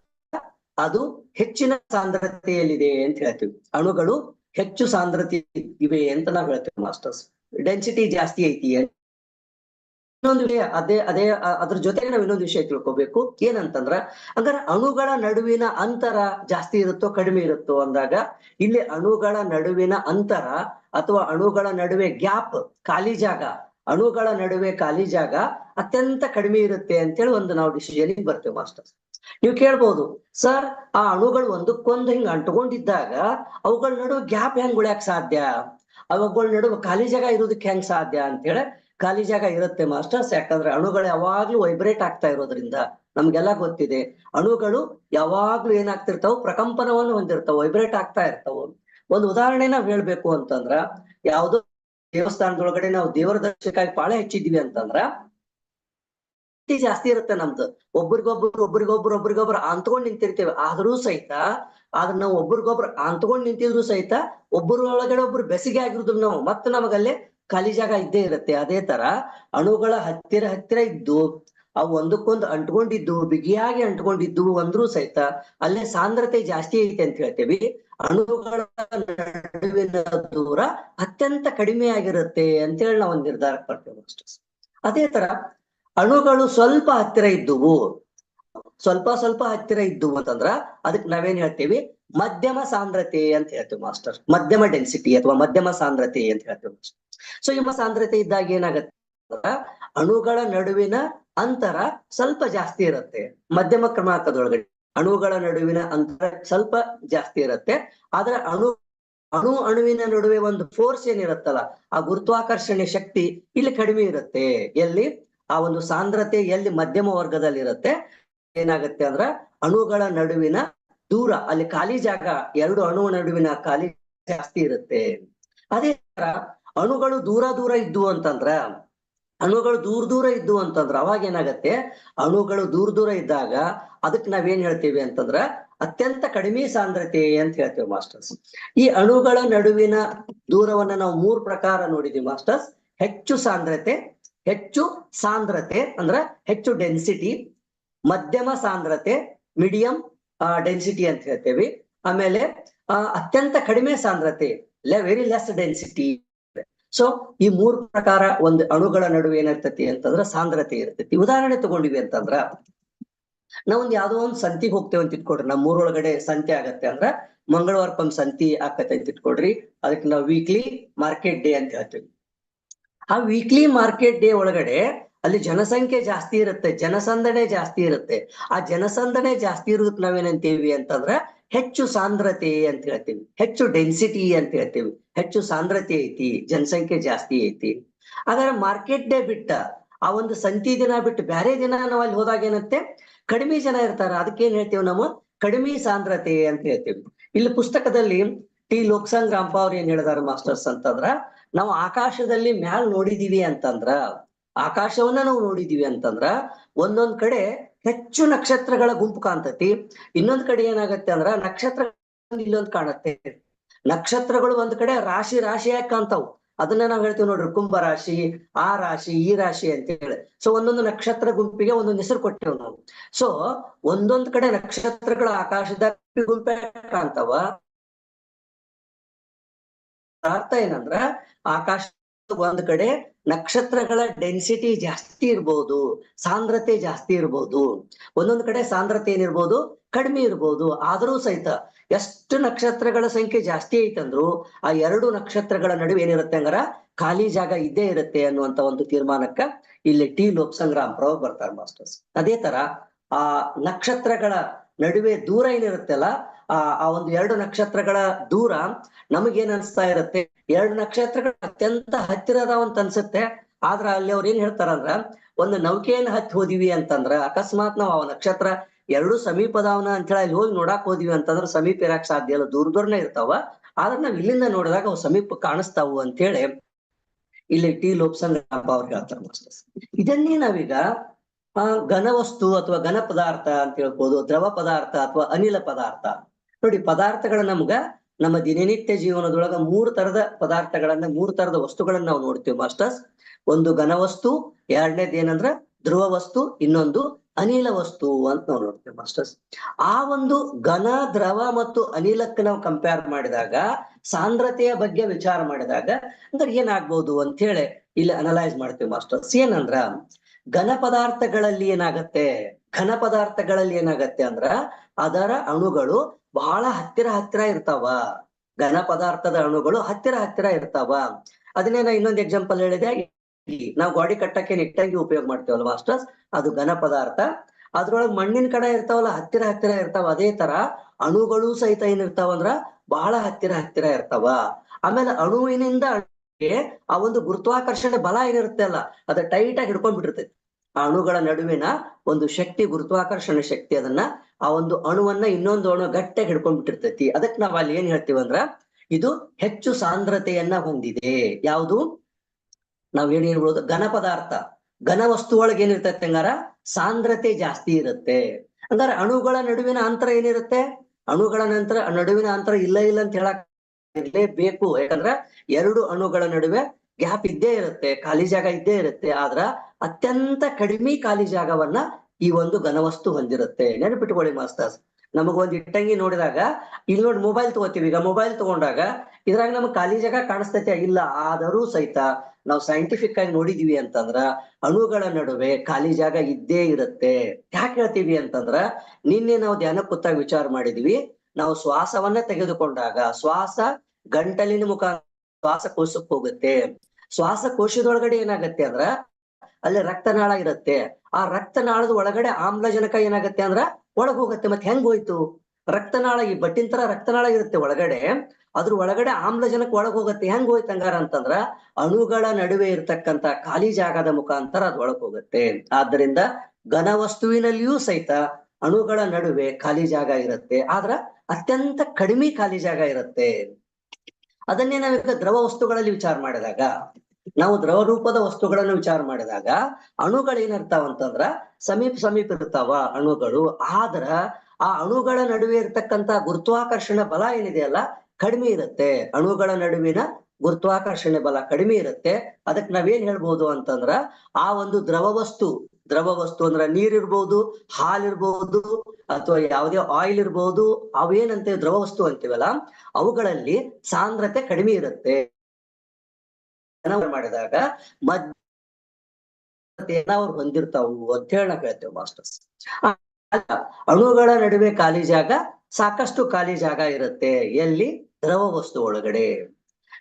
ಅದು ಹೆಚ್ಚಿನ ಸಾಂದ್ರತೆಯಲ್ಲಿದೆ ಅಂತ ಹೇಳ್ತೀವಿ. ಅಣುಗಳು ಹೆಚ್ಚು ಸಾಂದ್ರತೆ ಇವೆ ಅಂತ ನಾವ್ ಹೇಳ್ತೀವಿ ಮಾಸ್ಟರ್ಸ್. ಡೆನ್ಸಿಟಿ ಜಾಸ್ತಿ ಐತಿ ಇನ್ನೊಂದು ವಿಷಯ, ಅದೇ ಅದೇ ಅದ್ರ ಜೊತೆಗೆ ನಾವು ಇನ್ನೊಂದು ವಿಷಯ ತಿಳ್ಕೊಬೇಕು. ಏನಂತಂದ್ರ, ಹಂಗಾರೆ ಅಣುಗಳ ನಡುವಿನ ಅಂತರ ಜಾಸ್ತಿ ಇರುತ್ತೋ ಕಡಿಮೆ ಇರುತ್ತೋ ಅಂದಾಗ, ಇಲ್ಲಿ ಅಣುಗಳ ನಡುವಿನ ಅಂತರ ಅಥವಾ ಅಣುಗಳ ನಡುವೆ ಗ್ಯಾಪ್ ಖಾಲಿ ಜಾಗ, ಅಣುಗಳ ನಡುವೆ ಖಾಲಿ ಜಾಗ ಅತ್ಯಂತ ಕಡಿಮೆ ಇರುತ್ತೆ ಅಂತೇಳಿ ಒಂದು ನಾವು ಡಿಸಿಷನ್ ಬರ್ತೇವೆ ಮಾಸ್ಟರ್ ನೀವು ಕೇಳ್ಬೋದು, ಸರ್, ಆ ಅಣುಗಳು ಒಂದಕ್ಕೊಂದು ಹಿಂಗ್ ಅಂಟ್ಕೊಂಡಿದ್ದಾಗ ಅವುಗಳ ನಡುವೆ ಗ್ಯಾಪ್ ಹೆಂಗ್ ಉಳ್ಯಾಕ್ ಸಾಧ್ಯ? ಅವುಗಳ ನಡುವೆ ಖಾಲಿ ಜಾಗ ಇರೋದಕ್ಕೆ ಹೆಂಗ್ ಸಾಧ್ಯ? ಅಂತೇಳಿ ಖಾಲಿ ಜಾಗ ಇರುತ್ತೆ ಮಾಸ್ಟರ್ಸ್, ಯಾಕಂದ್ರೆ ಅಣುಗಳು ಯಾವಾಗ್ಲೂ ವೈಬ್ರೇಟ್ ಆಗ್ತಾ ಇರೋದ್ರಿಂದ ನಮ್ಗೆಲ್ಲ ಗೊತ್ತಿದೆ. ಅಣುಗಳು ಯಾವಾಗ್ಲೂ ಏನಾಗ್ತಿರ್ತಾವ ಪ್ರಕಂಪನವನ್ನು ಹೊಂದಿರ್ತಾವ ವೈಬ್ರೇಟ್ ಆಗ್ತಾ ಇರ್ತಾವ. ಒಂದು ಉದಾಹರಣೆ ನಾವ್ ಹೇಳ್ಬೇಕು ಅಂತಂದ್ರ, ಯಾವ್ದೋ ದೇವಸ್ಥಾನದೊಳಗಡೆ ನಾವು ದೇವರ ದರ್ಶನಕ್ಕಾಗಿ ಪಾಳೆ ಹಚ್ಚಿದ್ವಿ ಅಂತಂದ್ರ ಜಾಸ್ತಿ ಇರುತ್ತೆ ನಮ್ದು. ಒಬ್ರಿಗೊಬ್ರು ಒಬ್ರಿಗೊಬ್ರು ಒಬ್ರಿಗೊಬ್ರು ಅಂತ್ಕೊಂಡ್ ನಿಂತಿರ್ತೇವೆ. ಆದ್ರೂ ಸಹಿತ, ಆದ್ರ ನಾವು ಒಬ್ರಿಗೊಬ್ರು ಅಂತ್ಕೊಂಡ್ ನಿಂತಿದ್ರು ಸಹಿತ, ಒಬ್ಬರೊಳಗಡೆ ಒಬ್ರು ಬೆಸಿಗೆ ಆಗಿರುದಿಲ್ಲ ನಾವು, ಮತ್ತೆ ನಮಗಲ್ಲೇ ಖಾಲಿ ಜಾಗ ಇದ್ದೇ ಇರುತ್ತೆ. ಅದೇ ತರ ಅಣುಗಳ ಹತ್ತಿರ ಹತ್ತಿರ ಇದ್ದು, ಅವು ಒಂದಕ್ಕೊಂದು ಅಂಟ್ಕೊಂಡಿದ್ದು, ಬಿಗಿಯಾಗಿ ಅಂಟ್ಕೊಂಡಿದ್ದು ಅಂದ್ರೂ ಸಹಿತ ಅಲ್ಲೇ ಸಾಂದ್ರತೆ ಜಾಸ್ತಿ ಐತೆ ಅಂತ ಹೇಳ್ತೇವಿ. ಅಣುಗಳ ನಡುವಿನ ದೂರ ಅತ್ಯಂತ ಕಡಿಮೆ ಆಗಿರುತ್ತೆ ಅಂತೇಳಿ ನಾವು ನಿರ್ಧಾರಕ್ಕೆ ನಿರ್ಧಾರ ಮಾಡ್ತೇವೆ ಅಷ್ಟೇ. ಅದೇ ತರ ಅಣುಗಳು ಸ್ವಲ್ಪ ಹತ್ತಿರ ಇದ್ದುವು ಸ್ವಲ್ಪ ಸ್ವಲ್ಪ ಹತ್ತಿರ ಇದ್ದು ಅಂತಂದ್ರ ಅದಕ್ಕೆ ನಾವೇನ್ ಹೇಳ್ತೀವಿ? ಮಧ್ಯಮ ಸಾಂದ್ರತೆ ಅಂತ ಹೇಳ್ತೀವಿ ಮಾಸ್ಟರ್. ಮಧ್ಯಮ ಡೆನ್ಸಿಟಿ ಅಥವಾ ಮಧ್ಯಮ ಸಾಂದ್ರತೆ ಅಂತ ಹೇಳ್ತೀವಿ ಸೊ ನಿಮ್ಮ ಸಾಂದ್ರತೆ ಇದ್ದಾಗ ಏನಾಗತ್ತೆ ಅಣುಗಳ ನಡುವಿನ ಅಂತರ ಸ್ವಲ್ಪ ಜಾಸ್ತಿ ಇರುತ್ತೆ. ಮಧ್ಯಮ ಕ್ರಮಾಂಕದೊಳಗಡೆ ಅಣುಗಳ ನಡುವಿನ ಅಂತರ ಸ್ವಲ್ಪ ಜಾಸ್ತಿ ಇರುತ್ತೆ. ಆದ್ರೆ ಅಣು ಅಣು ಅಣುವಿನ ನಡುವೆ ಒಂದು ಫೋರ್ಸ್ ಏನಿರುತ್ತಲ್ಲ, ಆ ಗುರುತ್ವಾಕರ್ಷಣೆ ಶಕ್ತಿ ಇಲ್ಲಿ ಕಡಿಮೆ ಇರುತ್ತೆ. ಎಲ್ಲಿ? ಆ ಒಂದು ಸಾಂದ್ರತೆ ಎಲ್ಲಿ ಮಧ್ಯಮ ವರ್ಗದಲ್ಲಿ ಇರುತ್ತೆ ಏನಾಗುತ್ತೆ ಅಂದ್ರ ಅಣುಗಳ ನಡುವಿನ ದೂರ, ಅಲ್ಲಿ ಖಾಲಿ ಜಾಗ, ಎರಡು ಅಣು ನಡುವಿನ ಖಾಲಿ ಜಾಸ್ತಿ ಇರುತ್ತೆ. ಅದೇ ತರ ಅಣುಗಳು ದೂರ ದೂರ ಇದ್ದು ಅಂತಂದ್ರ, ಅಣುಗಳು ದೂರ ದೂರ ಇದ್ದು ಅಂತಂದ್ರ ಅವಾಗ ಏನಾಗತ್ತೆ, ಅಣುಗಳು ದೂರ ದೂರ ಇದ್ದಾಗ ಅದಕ್ಕೆ ನಾವೇನ್ ಹೇಳ್ತೀವಿ ಅಂತಂದ್ರ ಅತ್ಯಂತ ಕಡಿಮೆ ಸಾಂದ್ರತೆ ಅಂತ ಹೇಳ್ತೇವೆ ಮಾಸ್ಟರ್ಸ್. ಈ ಅಣುಗಳ ನಡುವಿನ ದೂರವನ್ನ ನಾವು ಮೂರ್ ಪ್ರಕಾರ ನೋಡಿದೀವಿ ಮಾಸ್ಟರ್ಸ್. ಹೆಚ್ಚು ಸಾಂದ್ರತೆ ಹೆಚ್ಚು ಸಾಂದ್ರತೆ, ಅಂದ್ರ ಹೆಚ್ಚು ಡೆನ್ಸಿಟಿ ಮಧ್ಯಮ ಸಾಂದ್ರತೆ ಮೀಡಿಯಂ ಡೆನ್ಸಿಟಿ ಅಂತ ಹೇಳ್ತೇವೆ. ಆಮೇಲೆ ಅತ್ಯಂತ ಕಡಿಮೆ ಸಾಂದ್ರತೆ ವೆರಿ ಲೆಸ್ ಡೆನ್ಸಿಟಿ ಸೊ ಈ ಮೂರ್ ಪ್ರಕಾರ ಒಂದು ಅಣುಗಳ ನಡುವೆ ಏನಿರ್ತತಿ ಅಂತಂದ್ರ ಸಾಂದ್ರತೆ ಇರ್ತೈತಿ. ಉದಾಹರಣೆ ತಗೊಂಡಿವಿ ಅಂತಂದ್ರ, ನಾವೊಂದ್ ಯಾವ್ದೋ ಒಂದ್ ಸಂತಿಗೆ ಹೋಗ್ತೇವೆ ಅಂತ ಇಟ್ಕೊಡ್ರಿ. ನಮ್ಮ ಊರೊಳಗಡೆ ಸಂತೆ ಆಗತ್ತೆ ಅಂದ್ರ ಮಂಗಳವಾರಕ್ಕೊಂದ್ ಸಂತಿ ಆಕತ್ತೆ ಅಂತ ಇಟ್ಕೊಡ್ರಿ. ಅದಕ್ಕೆ ನಾವು ವೀಕ್ಲಿ ಮಾರ್ಕೆಟ್ ಡೇ ಅಂತ ಹೇಳ್ತೀವಿ. ಆ ವೀಕ್ಲಿ ಮಾರ್ಕೆಟ್ ಡೇ ಒಳಗಡೆ ಅಲ್ಲಿ ಜನಸಂಖ್ಯೆ ಜಾಸ್ತಿ ಇರುತ್ತೆ, ಜನಸಂದಣೆ ಜಾಸ್ತಿ ಇರುತ್ತೆ. ಆ ಜನಸಂದಣೆ ಜಾಸ್ತಿ ಇರೋದಕ್ಕೆ ನಾವೇನಂತೀವಿ ಅಂತಂದ್ರ ಹೆಚ್ಚು ಸಾಂದ್ರತೆ ಅಂತ ಹೇಳ್ತೀವಿ. ಹೆಚ್ಚು ಡೆನ್ಸಿಟಿ ಅಂತ ಹೇಳ್ತೀವಿ. ಹೆಚ್ಚು ಸಾಂದ್ರತೆ ಐತಿ, ಜನಸಂಖ್ಯೆ ಜಾಸ್ತಿ ಐತಿ. ಆದ್ರೆ ಮಾರ್ಕೆಟ್ ಡೇ ಬಿಟ್ಟ ಆ ಒಂದು ಸಂತಿ ದಿನ ಬಿಟ್ಟು ಬೇರೆ ದಿನ ನಾವು ಅಲ್ಲಿ ಹೋದಾಗ ಏನಂತೆ? ಕಡಿಮೆ ಜನ ಇರ್ತಾರ. ಅದಕ್ಕೆ ಏನ್ ಹೇಳ್ತೀವಿ ನಾವು? ಕಡಿಮೆ ಸಾಂದ್ರತೆ ಅಂತ ಹೇಳ್ತೀವಿ. ಇಲ್ಲಿ ಪುಸ್ತಕದಲ್ಲಿ ಟಿ ಲೋಕ್ಸಂಗ್ ರಾಂಪ ಅವ್ರು ಏನ್ ಹೇಳಿದಾರೆ ಮಾಸ್ಟರ್ಸ್ ಅಂತಂದ್ರ, ನಾವು ಆಕಾಶದಲ್ಲಿ ಮ್ಯಾಲ್ ನೋಡಿದೀವಿ ಅಂತಂದ್ರ ಆಕಾಶವನ್ನ ನಾವು ನೋಡಿದೀವಿ ಅಂತಂದ್ರ ಒಂದೊಂದ್ ಕಡೆ ಹೆಚ್ಚು ನಕ್ಷತ್ರಗಳ ಗುಂಪು ಕಾಣ್ತತಿ. ಇನ್ನೊಂದ್ ಕಡೆ ಏನಾಗತ್ತೆ ಅಂದ್ರ ನಕ್ಷತ್ರ ಇಲ್ಲೊಂದ್ ಕಾಣತ್ತೆ. ನಕ್ಷತ್ರಗಳು ಒಂದ್ ಕಡೆ ರಾಶಿ ರಾಶಿಯಾಗಿ ಕಾಣ್ತಾವ್. ಅದನ್ನ ನಾವ್ ಹೇಳ್ತೀವಿ ನೋಡ್ರಿ, ಕುಂಭ ರಾಶಿ, ಆ ರಾಶಿ, ಈ ರಾಶಿ ಅಂತ ಹೇಳಿ ಸೊ ಒಂದೊಂದು ನಕ್ಷತ್ರ ಗುಂಪಿಗೆ ಒಂದೊಂದು ಹೆಸರು ಕೊಟ್ಟೇವ್ ನಾವು. ಸೊ ಒಂದೊಂದ್ ಕಡೆ ನಕ್ಷತ್ರಗಳ ಆಕಾಶದ ಗುಂಪೆ ಕಾಣ್ತಾವ. ಅರ್ಥ ಏನಂದ್ರ ಆಕಾಶ ಒಂದ್ ಕಡೆ ನಕ್ಷತ್ರಗಳ ಡೆನ್ಸಿಟಿ ಜಾಸ್ತಿ ಇರ್ಬೋದು, ಸಾಂದ್ರತೆ ಜಾಸ್ತಿ ಇರ್ಬೋದು. ಒಂದೊಂದ್ ಕಡೆ ಸಾಂದ್ರತೆ ಏನಿರ್ಬೋದು, ಕಡಿಮೆ ಇರ್ಬೋದು. ಆದರೂ ಸಹಿತ ಎಷ್ಟು ನಕ್ಷತ್ರಗಳ ಸಂಖ್ಯೆ ಜಾಸ್ತಿ ಐತಂದ್ರು, ಆ ಎರಡು ನಕ್ಷತ್ರಗಳ ನಡುವೆ ಏನಿರುತ್ತೆ ಅಂದ್ರ ಖಾಲಿ ಜಾಗ ಇದ್ದೇ ಇರುತ್ತೆ ಅನ್ನುವಂತ ಒಂದು ತೀರ್ಮಾನಕ್ಕ ಇಲ್ಲಿ ಟಿ ಲೋಕಸಂಗ್ರಾಮ್ ಪ್ರವ್ ಬರ್ತಾರೆ ಮಾಸ್ಟರ್ಸ್. ಅದೇ ತರ, ಆ ನಕ್ಷತ್ರಗಳ ನಡುವೆ ದೂರ ಏನಿರುತ್ತಲ್ಲ ಆ ಒಂದು ಎರಡು ನಕ್ಷತ್ರಗಳ ದೂರ ನಮಗೇನ್ ಅನ್ಸ್ತಾ ಇರುತ್ತೆ ಎರಡು ನಕ್ಷತ್ರಗಳು ಅತ್ಯಂತ ಹತ್ತಿರ ಅದಾವ ಅಂತ ಅನ್ಸುತ್ತೆ. ಆದ್ರ ಅಲ್ಲಿ ಅವ್ರ ಏನ್ ಹೇಳ್ತಾರಂದ್ರ, ಒಂದು ನೌಕೆಯನ್ನ ಹತ್ತಿ ಹೋದಿವಿ ಅಂತಂದ್ರ, ಅಕಸ್ಮಾತ್ ನಾವ್ ಆ ನಕ್ಷತ್ರ ಎರಡು ಸಮೀಪ ಅದಾವನ ಅಂತ ಹೇಳಿ ಹೋಗಿ ನೋಡಾಕ್ ಹೋದಿವಿ ಅಂತಂದ್ರ ಸಮೀಪ ಇರಾಕ್ ಸಾಧ್ಯ ಇಲ್ಲ, ದೂರ ದೂರನೇ ಇರ್ತಾವ. ಆದ್ರ ನಾವ್ ಇಲ್ಲಿಂದ ನೋಡಿದಾಗ ಅವು ಸಮೀಪ ಕಾಣಿಸ್ತಾವು ಅಂತ ಹೇಳಿ ಇಲ್ಲಿ ಟಿ ಲೋಪ್ಸನ್ ಅವ್ರು ಹೇಳ್ತಾರೆ ಇದನ್ನೇ ನಾವೀಗ, ಆ, ಘನವಸ್ತು ಅಥವಾ ಘನ ಪದಾರ್ಥ ಅಂತ ಹೇಳ್ಬೋದು, ದ್ರವ ಪದಾರ್ಥ ಅಥವಾ ಅನಿಲ ಪದಾರ್ಥ. ನೋಡಿ ಪದಾರ್ಥಗಳ ನಮ್ಗ ನಮ್ಮ ದಿನನಿತ್ಯ ಜೀವನದೊಳಗ ಮೂರು ತರದ ಪದಾರ್ಥಗಳನ್ನ, ಮೂರು ತರದ ವಸ್ತುಗಳನ್ನ ನಾವು ನೋಡ್ತೀವಿ ಮಾಸ್ಟರ್ಸ್. ಒಂದು ಘನವಸ್ತು, ಎರಡನೇದು ಏನಂದ್ರ ಧ್ರುವ ವಸ್ತು ಇನ್ನೊಂದು ಅನಿಲ ವಸ್ತು ಅಂತ ನಾವು ನೋಡ್ತೇವೆ ಮಾಸ್ಟರ್ಸ್. ಆ ಒಂದು ಘನ, ದ್ರವ ಮತ್ತು ಅನಿಲಕ್ಕೆ ನಾವು ಕಂಪೇರ್ ಮಾಡಿದಾಗ, ಸಾಂದ್ರತೆಯ ಬಗ್ಗೆ ವಿಚಾರ ಮಾಡಿದಾಗ, ಅಂದ್ರೆ ಏನಾಗ್ಬೋದು ಅಂತ ಹೇಳಿ ಇಲ್ಲಿ ಅನಲೈಸ್ ಮಾಡ್ತೀವಿ ಮಾಸ್ಟರ್ಸ್. ಏನಂದ್ರ ಘನ ಪದಾರ್ಥಗಳಲ್ಲಿ ಏನಾಗತ್ತೆ, ಘನ ಪದಾರ್ಥಗಳಲ್ಲಿ ಏನಾಗತ್ತೆ ಅಂದ್ರ ಅದರ ಅಣುಗಳು ಬಹಳ ಹತ್ತಿರ ಹತ್ತಿರ ಇರ್ತಾವ. ಘನ ಪದಾರ್ಥದ ಅಣುಗಳು ಹತ್ತಿರ ಹತ್ತಿರ ಇರ್ತಾವ. ಅದನ್ನೇ ನಾ ಇನ್ನೊಂದು ಎಕ್ಸಾಂಪಲ್ ಹೇಳಿದೆ. ನಾವು ಗಾಡಿ ಕಟ್ಟಕ್ಕೆ ನಿಟ್ಟಂಗಿ ಉಪಯೋಗ ಮಾಡ್ತೇವಲ್ಲ ಮಾಸ್ಟರ್ಸ್ ಅದು ಘನ ಪದಾರ್ಥ. ಅದ್ರೊಳಗೆ ಮಣ್ಣಿನ ಕಡೆ ಇರ್ತಾವಲ್ಲ, ಹತ್ತಿರ ಹತ್ತಿರ ಇರ್ತಾವ. ಅದೇ ತರ ಅಣುಗಳು ಸಹಿತ ಏನಿರ್ತಾವ ಅಂದ್ರ ಬಹಳ ಹತ್ತಿರ ಹತ್ತಿರ ಇರ್ತಾವ. ಆಮೇಲೆ ಅಣುವಿನಿಂದ ಆ ಒಂದು ಗುರುತ್ವಾಕರ್ಷಣೆ ಬಲ ಏನಿರುತ್ತೆ ಅಲ್ಲ, ಅದ ಟೈಟ್ ಆಗಿ ಹಿಡ್ಕೊಂಡ್ಬಿಟ್ಟಿರ್ತೈತಿ ಆ ಅಣುಗಳ ನಡುವಿನ ಒಂದು ಶಕ್ತಿ, ಗುರುತ್ವಾಕರ್ಷಣೆ ಶಕ್ತಿ ಅದನ್ನ ಆ ಒಂದು ಅಣುವನ್ನ ಇನ್ನೊಂದು ಅಣು ಗಟ್ಟಿಯಾಗಿ ಹಿಡ್ಕೊಂಡ್ ಬಿಟ್ಟಿರ್ತೈತಿ. ಅದಕ್ಕೆ ನಾವ್ ಅಲ್ಲಿ ಏನ್ ಹೇಳ್ತೀವಿ ಅಂದ್ರ, ಇದು ಹೆಚ್ಚು ಸಾಂದ್ರತೆಯನ್ನ ಹೊಂದಿದೆ. ಯಾವುದು? ನಾವ್ ಏನ್ ಹೇಳ್ಬೋದು? ಘನ ಪದಾರ್ಥ. ಘನ ವಸ್ತು ಒಳಗೆ ಏನಿರ್ತೈತೆ ಹಂಗಾರ? ಸಾಂದ್ರತೆ ಜಾಸ್ತಿ ಇರುತ್ತೆ. ಅಂದ್ರೆ ಅಣುಗಳ ನಡುವಿನ ಅಂತರ ಏನಿರುತ್ತೆ ಅಣುಗಳ ನಂತರ, ನಡುವಿನ ಅಂತರ ಇಲ್ಲ ಇಲ್ಲ ಅಂತ ಹೇಳಕ್ ಇರ್ಲೇಬೇಕು ಯಾಕಂದ್ರ ಎರಡು ಅಣುಗಳ ನಡುವೆ ಗ್ಯಾಪ್ ಇದ್ದೇ ಇರುತ್ತೆ. ಖಾಲಿ ಜಾಗ ಇದ್ದೇ ಇರುತ್ತೆ. ಆದ್ರ ಅತ್ಯಂತ ಕಡಿಮೆ ಖಾಲಿ ಜಾಗವನ್ನ ಈ ಒಂದು ಘನವಸ್ತು ಹೊಂದಿರುತ್ತೆ. ನೆನಪಿಟ್ಕೊಳ್ಳಿ ಮಾಸ್ತರ್ಸ್ ನಮಗ್ ಒಂದ್ ಇಟ್ಟಂಗಿ ನೋಡಿದಾಗ ಇಲ್ಲಿ ನೋಡಿ ಮೊಬೈಲ್ ತಗೋತೀವಿ. ಈಗ ಮೊಬೈಲ್ ತಗೊಂಡಾಗ, ಇದ್ರಾಗ ನಮ್ಗೆ ಖಾಲಿ ಜಾಗ ಕಾಣಿಸ್ತೈತೆ? ಇಲ್ಲ. ಆದರೂ ಸಹಿತ ನಾವು ಸೈಂಟಿಫಿಕ್ ಆಗಿ ನೋಡಿದೀವಿ ಅಂತಂದ್ರ, ಅಣುಗಳ ನಡುವೆ ಖಾಲಿ ಜಾಗ ಇದ್ದೇ ಇರುತ್ತೆ. ಯಾಕೆ ಹೇಳ್ತೀವಿ ಅಂತಂದ್ರ, ನಿನ್ನೆ ನಾವು ಧ್ಯಾನ ಕೂತಾಗ ವಿಚಾರ ಮಾಡಿದ್ವಿ. ನಾವು ಶ್ವಾಸವನ್ನ ತೆಗೆದುಕೊಂಡಾಗ, ಶ್ವಾಸ ಗಂಟಲಿನ ಮುಖಾಂತರ ಶ್ವಾಸಕೋಶಕ್ಕೆ ಹೋಗುತ್ತೆ. ಶ್ವಾಸಕೋಶದೊಳಗಡೆ ಏನಾಗತ್ತೆ ಅಂದ್ರ ಅಲ್ಲಿ ರಕ್ತನಾಳ ಇರುತ್ತೆ. ಆ ರಕ್ತನಾಳದ ಒಳಗಡೆ ಆಮ್ಲಜನಕ ಏನಾಗತ್ತೆ ಅಂದ್ರ ಒಳಗ್ ಹೋಗುತ್ತೆ. ಮತ್ತೆ ಹೆಂಗ್ ಹೋಯ್ತು? ರಕ್ತನಾಳ ಈ ಬಟ್ಟಿನ ತರ ರಕ್ತನಾಳ ಇರುತ್ತೆ ಒಳಗಡೆ. ಅದ್ರ ಒಳಗಡೆ ಆಮ್ಲಜನಕ ಒಳಗ್ ಹೋಗುತ್ತೆ. ಹೆಂಗ್ ಹೋಯ್ತು ಹಂಗಾರ ಅಂತಂದ್ರ ಅಣುಗಳ ನಡುವೆ ಇರ್ತಕ್ಕಂತ ಖಾಲಿ ಜಾಗದ ಮುಖಾಂತರ ಅದ್ ಒಳಗ್ ಹೋಗುತ್ತೆ. ಆದ್ದರಿಂದ ಘನ ವಸ್ತುವಿನಲ್ಲಿಯೂ ಸಹಿತ ಅಣುಗಳ ನಡುವೆ ಖಾಲಿ ಜಾಗ ಇರುತ್ತೆ. ಆದ್ರ ಅತ್ಯಂತ ಕಡಿಮೆ ಖಾಲಿ ಜಾಗ ಇರುತ್ತೆ. ಅದನ್ನೇ ನಾವೀಗ ದ್ರವ ವಸ್ತುಗಳಲ್ಲಿ ವಿಚಾರ ಮಾಡಿದಾಗ ನಾವು ದ್ರವ ರೂಪದ ವಸ್ತುಗಳನ್ನು ವಿಚಾರ ಮಾಡಿದಾಗ ಅಣುಗಳು ಏನಿರ್ತಾವ ಅಂತಂದ್ರ ಸಮೀಪ ಸಮೀಪ ಇರ್ತಾವ ಅಣುಗಳು. ಆದ್ರ ಆ ಅಣುಗಳ ನಡುವೆ ಇರ್ತಕ್ಕಂತ ಗುರುತ್ವಾಕರ್ಷಣ ಬಲ ಏನಿದೆಯಲ್ಲ ಕಡಿಮೆ ಇರುತ್ತೆ. ಅಣುಗಳ ನಡುವಿನ ಗುರುತ್ವಾಕರ್ಷಣೆ ಬಲ ಕಡಿಮೆ ಇರುತ್ತೆ. ಅದಕ್ಕೆ ನಾವೇನ್ ಹೇಳ್ಬೋದು ಅಂತಂದ್ರ ಆ ಒಂದು ದ್ರವ ವಸ್ತು ದ್ರವ ವಸ್ತು ಅಂದ್ರ ನೀರಿರ್ಬೋದು ಹಾಲಿರ್ಬಹುದು ಅಥವಾ ಯಾವುದೇ ಆಯಿಲ್ ಇರ್ಬೋದು ಅವೇನಂತೆ ದ್ರವ ವಸ್ತು ಅಂತೀವಲ್ಲ, ಅವುಗಳಲ್ಲಿ ಸಾಂದ್ರತೆ ಕಡಿಮೆ ಇರುತ್ತೆ. ಮಾಡಿದಾಗ ಅವ್ರು ಹೊಂದಿರ್ತಾವು ಅಂತ ಹೇಳಿ ನಾವು ಹೇಳ್ತೇವೆ ಮಾಸ್ಟರ್ಸ್. ಅಣುಗಳ ನಡುವೆ ಖಾಲಿ ಜಾಗ, ಸಾಕಷ್ಟು ಖಾಲಿ ಜಾಗ ಇರುತ್ತೆ. ಎಲ್ಲಿ? ದ್ರವ ವಸ್ತು ಒಳಗಡೆ.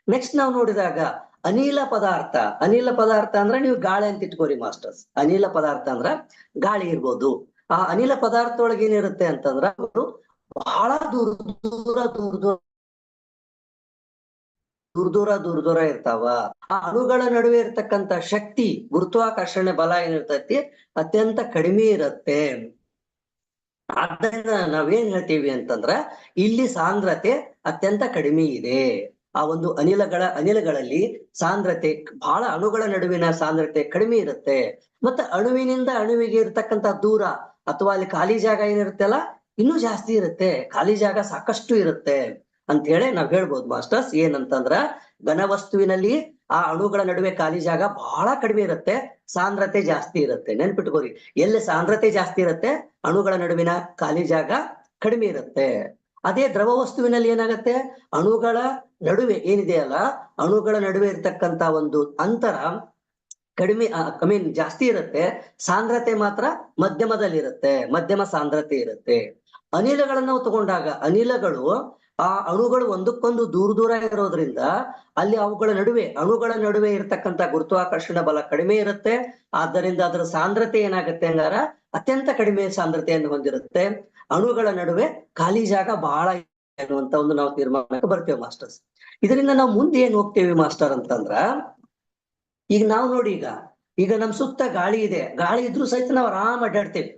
ನೆಕ್ಸ್ಟ್ ನಾವು ನೋಡಿದಾಗ ಅನಿಲ ಪದಾರ್ಥ. ಅನಿಲ ಪದಾರ್ಥ ಅಂದ್ರೆ ನೀವು ಗಾಳಿ ಅಂತ ಇಟ್ಕೋರಿ ಮಾಸ್ಟರ್ಸ್. ಅನಿಲ ಪದಾರ್ಥ ಅಂದ್ರ ಗಾಳಿ ಇರ್ಬೋದು. ಆ ಅನಿಲ ಪದಾರ್ಥ ಒಳಗೆ ಏನಿರುತ್ತೆ ಅಂತಂದ್ರ ಬಹಳ ದೂರ ದೂರ ದೂರ ದೂರ ದೂರ ದೂರ ಇರ್ತಾವ. ಆ ಅಣುಗಳ ನಡುವೆ ಇರ್ತಕ್ಕಂತ ಶಕ್ತಿ, ಗುರುತ್ವಾಕರ್ಷಣೆ ಬಲ ಏನಿರ್ತೈತಿ, ಅತ್ಯಂತ ಕಡಿಮೆ ಇರುತ್ತೆ. ಆದ್ದರಿಂದ ನಾವೇನ್ ಹೇಳ್ತೀವಿ ಅಂತಂದ್ರ, ಇಲ್ಲಿ ಸಾಂದ್ರತೆ ಅತ್ಯಂತ ಕಡಿಮೆ ಇದೆ. ಆ ಒಂದು ಅನಿಲಗಳ ಅನಿಲಗಳಲ್ಲಿ ಸಾಂದ್ರತೆ, ಬಹಳ ಅಣುಗಳ ನಡುವಿನ ಸಾಂದ್ರತೆ ಕಡಿಮೆ ಇರುತ್ತೆ. ಮತ್ತೆ ಅಣುವಿನಿಂದ ಅಣುವಿಗೆ ಇರ್ತಕ್ಕಂತ ದೂರ, ಅಥವಾ ಅಲ್ಲಿ ಖಾಲಿ ಜಾಗ ಏನಿರುತ್ತಲ್ಲ, ಇನ್ನೂ ಜಾಸ್ತಿ ಇರುತ್ತೆ. ಖಾಲಿ ಜಾಗ ಸಾಕಷ್ಟು ಇರುತ್ತೆ. ಅಂತ ಹೇಳಿ ನಾವ್ ಹೇಳ್ಬೋದು ಮಾಸ್ಟರ್ಸ್. ಏನಂತಂದ್ರ, ಘನವಸ್ತುವಿನಲ್ಲಿ ಆ ಅಣುಗಳ ನಡುವೆ ಖಾಲಿ ಜಾಗ ಬಹಳ ಕಡಿಮೆ ಇರುತ್ತೆ. ಸಾಂದ್ರತೆ ಜಾಸ್ತಿ ಇರುತ್ತೆ. ನೆನ್ಪಿಟ್ಕೋರಿ ಎಲ್ಲಿ ಸಾಂದ್ರತೆ ಜಾಸ್ತಿ ಇರುತ್ತೆ? ಅಣುಗಳ ನಡುವಿನ ಖಾಲಿ ಜಾಗ ಕಡಿಮೆ ಇರುತ್ತೆ. ಅದೇ ದ್ರವ ವಸ್ತುವಿನಲ್ಲಿ ಏನಾಗತ್ತೆ? ಅಣುಗಳ ನಡುವೆ ಏನಿದೆಯಲ್ಲ ಅಣುಗಳ ನಡುವೆ ಇರತಕ್ಕಂತ ಒಂದು ಅಂತರ ಕಡಿಮೆ ಐ ಮೀನ್ ಜಾಸ್ತಿ ಇರುತ್ತೆ. ಸಾಂದ್ರತೆ ಮಾತ್ರ ಮಧ್ಯಮದಲ್ಲಿ ಇರುತ್ತೆ ಮಧ್ಯಮ ಸಾಂದ್ರತೆ ಇರುತ್ತೆ. ಅನಿಲಗಳನ್ನ ತಗೊಂಡಾಗ, ಅನಿಲಗಳು ಆ ಅಣುಗಳು ಒಂದಕ್ಕೊಂದು ದೂರ ದೂರ ಇರೋದ್ರಿಂದ ಅಲ್ಲಿ ಅವುಗಳ ನಡುವೆ, ಅಣುಗಳ ನಡುವೆ ಇರತಕ್ಕಂತ ಗುರುತ್ವಾಕರ್ಷಣ ಬಲ ಕಡಿಮೆ ಇರುತ್ತೆ. ಆದ್ದರಿಂದ ಅದರ ಸಾಂದ್ರತೆ ಏನಾಗುತ್ತೆ ಹಂಗಾರ? ಅತ್ಯಂತ ಕಡಿಮೆ ಸಾಂದ್ರತೆಯನ್ನು ಹೊಂದಿರುತ್ತೆ. ಅಣುಗಳ ನಡುವೆ ಖಾಲಿ ಜಾಗ ಬಹಳ ಅನ್ನುವಂತ ಒಂದು ನಾವು ತೀರ್ಮಾನಕ್ಕೆ ಬರ್ತೇವೆ ಮಾಸ್ಟರ್ಸ್. ಇದರಿಂದ ನಾವು ಮುಂದೆ ಏನ್ ಹೋಗ್ತೇವೆ ಮಾಸ್ಟರ್ ಅಂತಂದ್ರ, ಈಗ ನಾವು ನೋಡಿ ಈಗ ಈಗ ನಮ್ ಸುತ್ತ ಗಾಳಿ ಇದೆ. ಗಾಳಿ ಇದ್ರೂ ಸಹಿತ ನಾವು ಆರಾಮ್ ಅಡ್ಡಾಡ್ತೇವೆ.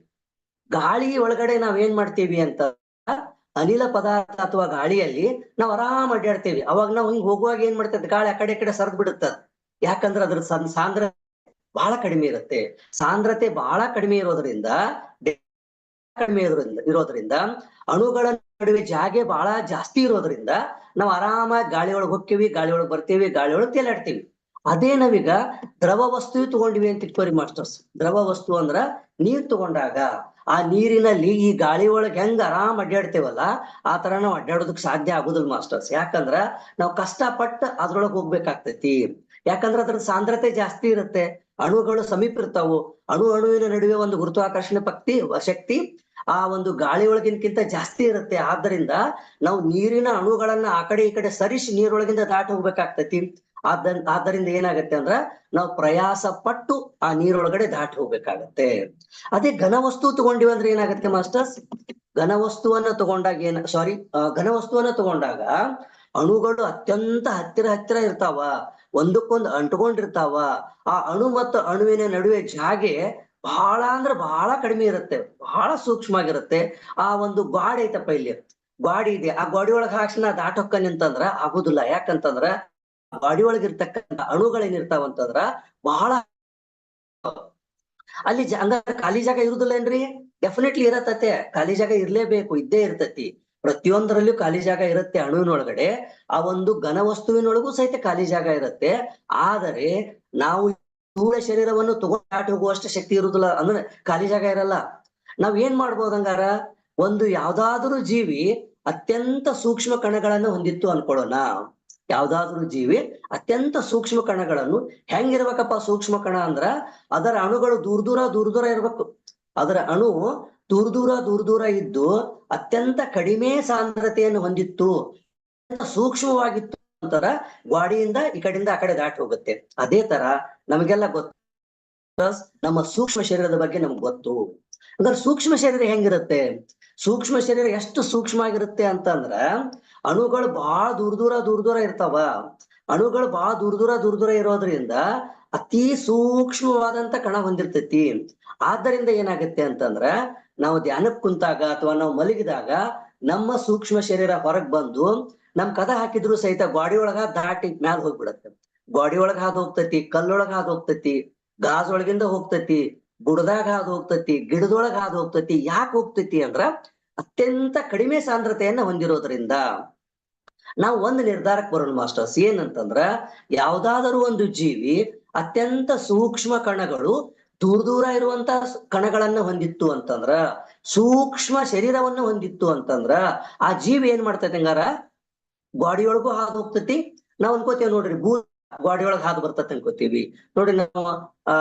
ಗಾಳಿ ಒಳಗಡೆ ನಾವ್ ಏನ್ ಮಾಡ್ತೀವಿ ಅಂತ ಅನಿಲ ಪದಾರ್ಥ ಅಥವಾ ಗಾಳಿಯಲ್ಲಿ ನಾವು ಆರಾಮ್ ಅಡ್ಡಾಡ್ತೇವಿ. ಅವಾಗ ನಾವು ಹಿಂಗ್ ಹೋಗುವಾಗ ಏನ್ ಮಾಡ್ತದೆ? ಗಾಳಿ ಆ ಕಡೆ ಕಡೆ ಸರ್ದ್ ಬಿಡುತ್ತದ ಯಾಕಂದ್ರೆ ಅದ್ರ ಸಾಂದ್ರ ಬಹಳ ಕಡಿಮೆ ಇರುತ್ತೆ. ಸಾಂದ್ರತೆ ಬಹಳ ಕಡಿಮೆ ಇರೋದ್ರಿಂದ ಕಡಿಮೆ ಇರೋದ್ರಿಂದ ಅಣುಗಳ ನಡುವೆ ಜಾಗೆ ಬಹಳ ಜಾಸ್ತಿ ಇರೋದ್ರಿಂದ ನಾವು ಆರಾಮಾಗಿ ಗಾಳಿ ಒಳಗ್ ಹೋಗ್ತೀವಿ ಗಾಳಿ ಬರ್ತೀವಿ, ಗಾಳಿಯೊಳಗೆ ತೇಲಾಡ್ತೀವಿ ಅದೇ ನಾವೀಗ ದ್ರವ ವಸ್ತು ತಗೊಂಡಿವಿ ಅಂತ ಇಟ್ಕೋರಿ ಮಾಸ್ಟರ್ಸ್ ದ್ರವ ವಸ್ತು ಅಂದ್ರ ನೀರ್ ತಗೊಂಡಾಗ ಆ ನೀರಿನಲ್ಲಿ ಈ ಗಾಳಿ ಒಳಗೆ ಹೆಂಗ್ ಆರಾಮ್ ಅಡ್ಡಾಡ್ತೇವಲ್ಲ ಆ ತರ ನಾವು ಅಡ್ಡಾಡೋದಕ್ ಸಾಧ್ಯ ಆಗುದಿಲ್ಲ ಮಾಸ್ಟರ್ಸ್. ಯಾಕಂದ್ರ ನಾವು ಕಷ್ಟಪಟ್ಟು ಅದ್ರೊಳಗೆ ಹೋಗ್ಬೇಕಾಗ್ತೈತಿ. ಯಾಕಂದ್ರ ಅದ್ರ ಸಾಂದ್ರತೆ ಜಾಸ್ತಿ ಇರುತ್ತೆ. ಅಣುಗಳು ಸಮೀಪ ಇರ್ತಾವು. ಅಣು ಅಣುವಿನ ನಡುವೆ ಒಂದು ಗುರುತ್ವಾಕರ್ಷಣೆ ಪಕ್ತಿ, ಶಕ್ತಿ ಆ ಒಂದು ಗಾಳಿ ಒಳಗಿನಕ್ಕಿಂತ ಜಾಸ್ತಿ ಇರುತ್ತೆ. ಆದ್ದರಿಂದ ನಾವು ನೀರಿನ ಅಣುಗಳನ್ನ ಆ ಕಡೆ ಈ ಕಡೆ ಸರಿಸಿ ನೀರೊಳಗಿಂದ ದಾಟಿ ಹೋಗ್ಬೇಕಾಗ್ತೈತಿ. ಆದ ಆದ್ದರಿಂದ ಏನಾಗತ್ತೆ ಅಂದ್ರ ನಾವು ಪ್ರಯಾಸ ಪಟ್ಟು ಆ ನೀರೊಳಗಡೆ ದಾಟಿ ಹೋಗ್ಬೇಕಾಗತ್ತೆ. ಅದೇ ಘನವಸ್ತು ತಗೊಂಡಿವಿ ಅಂದ್ರೆ ಏನಾಗತ್ತೆ ಮಾಸ್ಟರ್ಸ್? ಘನವಸ್ತುವನ್ನ ತಗೊಂಡಾಗ ಏನ ಸಾರಿ ಘನವಸ್ತುವನ್ನ ತಗೊಂಡಾಗ ಅಣುಗಳು ಅತ್ಯಂತ ಹತ್ತಿರ ಹತ್ತಿರ ಇರ್ತಾವ. ಒಂದಕ್ಕೊಂದು ಅಂಟ್ಕೊಂಡಿರ್ತಾವ. ಆ ಅಣು ಮತ್ತು ಅಣುವಿನ ನಡುವೆ ಜಾಗೆ ಬಹಳ ಅಂದ್ರೆ ಬಹಳ ಕಡಿಮೆ ಇರುತ್ತೆ. ಬಹಳ ಸೂಕ್ಷ್ಮವಾಗಿರುತ್ತೆ ಆ ಒಂದು ಗ್ವಾಡಿ ಐತಪ್ಪ ಇಲ್ಲಿ. ಗ್ವಾಡಿ ಇದೆ. ಆ ಗ್ವಾಡಿ ಹಾಕ್ಸಿ ನಾ ದಾಟೊಕ್ಕ ನಿಂತಂದ್ರ ಆಗುದಿಲ್ಲ. ಯಾಕಂತಂದ್ರ ಗಾಡಿ ಒಳಗಿರ್ತಕ್ಕಂಥ ಅಣುಗಳೇನಿರ್ತಾವಂತಂದ್ರ ಬಹಳ ಅಲ್ಲಿ ಹಂಗಾರೆ ಖಾಲಿ ಜಾಗ ಇರುದಿಲ್ಲೇನ್ರಿ? ಡೆಫಿನೆಟ್ಲಿ ಇರತತೆ. ಖಾಲಿ ಜಾಗ ಇರ್ಲೇಬೇಕು, ಇದ್ದೇ ಇರ್ತತಿ. ಪ್ರತಿಯೊಂದರಲ್ಲೂ ಖಾಲಿ ಜಾಗ ಇರುತ್ತೆ ಅಣುವಿನೊಳಗಡೆ. ಆ ಒಂದು ಘನ ವಸ್ತುವಿನೊಳಗೂ ಸಹಿತ ಖಾಲಿ ಜಾಗ ಇರುತ್ತೆ. ಆದರೆ ನಾವು ಸ್ಥೂಲ ಶರೀರವನ್ನು ತಗೊಂಡು ದಾಟಿ ಹೋಗುವಷ್ಟು ಶಕ್ತಿ ಇರುದಿಲ್ಲ. ಅಂದ್ರೆ ಖಾಲಿ ಜಾಗ ಇರಲ್ಲ. ನಾವ್ ಏನ್ ಮಾಡ್ಬೋದು ಹಂಗಾರ? ಒಂದು ಯಾವ್ದಾದ್ರು ಜೀವಿ ಅತ್ಯಂತ ಸೂಕ್ಷ್ಮ ಕಣಗಳನ್ನು ಹೊಂದಿತ್ತು ಅನ್ಕೊಳ್ಳೋಣ. ಯಾವ್ದಾದ್ರೂ ಜೀವಿ ಅತ್ಯಂತ ಸೂಕ್ಷ್ಮ ಕಣಗಳನ್ನು ಹೆಂಗಿರ್ಬೇಕಪ್ಪ ಸೂಕ್ಷ್ಮ ಕಣ ಅಂದ್ರ ಅದರ ಅಣುಗಳು ದೂರ ದೂರ ದೂರ ದೂರ ಇರ್ಬೇಕು. ಅದರ ಅಣು ದೂರ ದೂರ ದೂರ ದೂರ ಇದ್ದು ಅತ್ಯಂತ ಕಡಿಮೆ ಸಾಂದ್ರತೆಯನ್ನು ಹೊಂದಿತ್ತು. ಅತ್ಯಂತ ಸೂಕ್ಷ್ಮವಾಗಿತ್ತು ಅಂತರ ಗ್ವಾಡಿಯಿಂದ ಈ ಕಡೆಯಿಂದ ಆ ಕಡೆ ದಾಟಿ ಹೋಗುತ್ತೆ. ಅದೇ ತರ ನಮಗೆಲ್ಲ ಗೊತ್ತು. ನಮ್ಮ ಸೂಕ್ಷ್ಮ ಶರೀರದ ಬಗ್ಗೆ ನಮ್ಗೆ ಗೊತ್ತು. ಅಂದ್ರೆ ಸೂಕ್ಷ್ಮ ಶರೀರ ಹೆಂಗಿರುತ್ತೆ? ಸೂಕ್ಷ್ಮ ಶರೀರ ಎಷ್ಟು ಸೂಕ್ಷ್ಮ ಆಗಿರುತ್ತೆ ಅಂತಂದ್ರ ಅಣುಗಳು ಬಹಳ ದೂರ ದೂರ ದೂರ ದೂರ ಇರ್ತಾವ. ಅಣುಗಳು ಬಹಳ ದೂರ ದೂರ ದೂರ ದೂರ ಇರೋದ್ರಿಂದ ಅತಿ ಸೂಕ್ಷ್ಮವಾದಂತ ಕಣ ಹೊಂದಿರ್ತೈತಿ. ಆದ್ದರಿಂದ ಏನಾಗುತ್ತೆ ಅಂತಂದ್ರ ನಾವು ಧ್ಯಾನಕ್ ಕುಂತಾಗ ಅಥವಾ ನಾವು ಮಲಗಿದಾಗ ನಮ್ಮ ಸೂಕ್ಷ್ಮ ಶರೀರ ಹೊರಗ್ ಬಂದು ನಮ್ ಕದ ಹಾಕಿದ್ರು ಸಹಿತ ಗಾಡಿ ಒಳಗ ದಾಟಿ ಮ್ಯಾಲ ಹೋಗ್ಬಿಡತ್ತೆ. ಗಾಡಿ ಒಳಗ ಹಾದು ಹೋಗ್ತೈತಿ, ಕಲ್ಲೊಳಗ ಹಾದು ಹೋಗ್ತೈತಿ, ಗಾಜ್ ಒಳಗಿಂದ ಹೋಗ್ತೈತಿ ಬುಡದಾಗ ಹಾದು ಹೋಗ್ತೈತಿ, ಗಿಡದೊಳಗ ಹಾದು ಹೋಗ್ತೈತಿ, ಯಾಕೆ ಹೋಗ್ತೈತಿ ಅಂದ್ರ ಅತ್ಯಂತ ಕಡಿಮೆ ಸಾಂದ್ರತೆಯನ್ನ ಹೊಂದಿರೋದ್ರಿಂದ ನಾವು ಒಂದು ನಿರ್ಧಾರಕ್ಕೆ ಬರೋಣ ಮಾಸ್ಟರ್ಸ್? ಏನಂತಂದ್ರ ಯಾವ್ದಾದರೂ ಒಂದು ಜೀವಿ ಅತ್ಯಂತ ಸೂಕ್ಷ್ಮ ಕಣಗಳು ದೂರ ದೂರ ಇರುವಂತ ಕಣಗಳನ್ನ ಹೊಂದಿತ್ತು ಅಂತಂದ್ರ, ಸೂಕ್ಷ್ಮ ಶರೀರವನ್ನು ಹೊಂದಿತ್ತು ಅಂತಂದ್ರ ಆ ಜೀವಿ ಏನ್ ಮಾಡ್ತೈತೆ ಹಂಗಾರ? ಗಾಡಿಯೊಳಗೂ ಹಾದು ಹೋಗ್ತತಿ ನಾವ್ ಅನ್ಕೋತೇವ್ ನೋಡ್ರಿ ಭೂ ಗಾಡಿಯೊಳಗ್ ಹಾದು ಬರ್ತೈತಿ ಅನ್ಕೋತೀವಿ. ನೋಡ್ರಿ ನಾವು, ಆ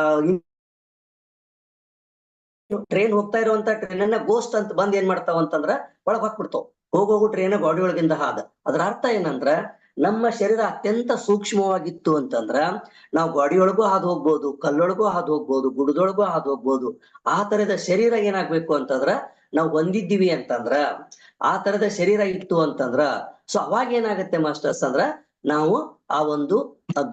ಟ್ರೈನ್ ಹೋಗ್ತಾ ಇರುವಂತ ಟ್ರೈನ್ ಗೋಸ್ಟ್ ಅಂತ ಬಂದ್ ಏನ್ ಮಾಡ್ತಾವ ಅಂತಂದ್ರ ಒಳಗ್ ಹಾಕ್ಬಿಡ್ತಾವ. ಹೋಗ್ ಹೋಗು ಟ್ರೈನ್ ಗಾಡಿ ಒಳಗಿಂದ ಹಾದ. ಅದರ ಅರ್ಥ ಏನಂದ್ರ ನಮ್ಮ ಶರೀರ ಅತ್ಯಂತ ಸೂಕ್ಷ್ಮವಾಗಿತ್ತು ಅಂತಂದ್ರ ನಾವು ಗಾಡಿಯೊಳಗೂ ಹಾದು ಹೋಗ್ಬೋದು ಕಲ್ಲೊಳಗೂ ಹಾದು ಹೋಗ್ಬೋದು ಗುಡದೊಳಗೂ ಹಾದು ಹೋಗ್ಬೋದು ಆ ತರದ ಶರೀರ ಏನಾಗ್ಬೇಕು ಅಂತಂದ್ರ ನಾವು ಹೊಂದಿದ್ದೀವಿ ಅಂತಂದ್ರ, ಆ ತರದ ಶರೀರ ಇತ್ತು ಅಂತಂದ್ರ, ಸೊ ಅವಾಗ ಏನಾಗತ್ತೆ ಮಾಸ್ಟರ್ಸ್ ಅಂದ್ರ ನಾವು ಆ ಒಂದು